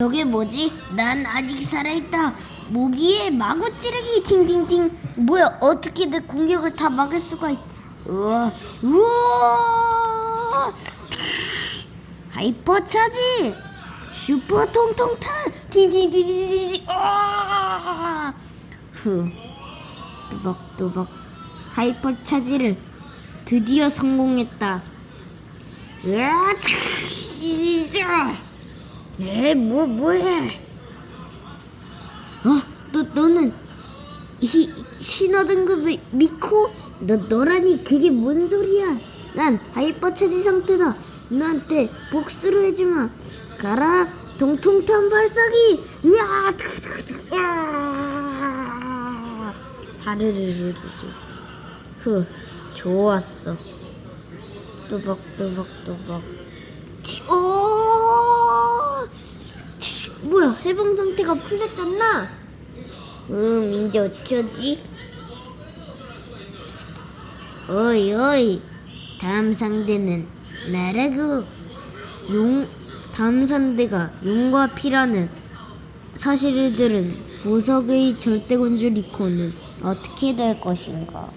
저게 뭐지? 난 아직 살아있다. 모기에 마구 찌르기 팅팅팅. 뭐야? 어떻게 내 공격을 다 막을 수가 있? 우와, 우와. 하이퍼 차지. 슈퍼 통통탄. 팅팅팅팅팅. 아. 후. 또박또박. 하이퍼 차지를 드디어 성공했다. 으아, 진짜. 에, 뭐, 뭐야? 어, 너, 너는 시, 신호 등급의 미코? 너, 너라니 그게 뭔 소리야? 난 하이퍼 차지 상태다. 너한테 복수를 해주마. 가라, 동통탄 발사기. 으아, 으아. 사르르르르르. 흐, 좋았어. 또박또박또박. 치- 오! 치, 뭐야 해방 상태가 풀렸잖아. 음 이제 어쩌지? 어이 어이 다음 상대는 나라고 용 다음 상대가 용과 피라는 사실을 들은 보석의 절대 군주 리코는 어떻게 될 것인가?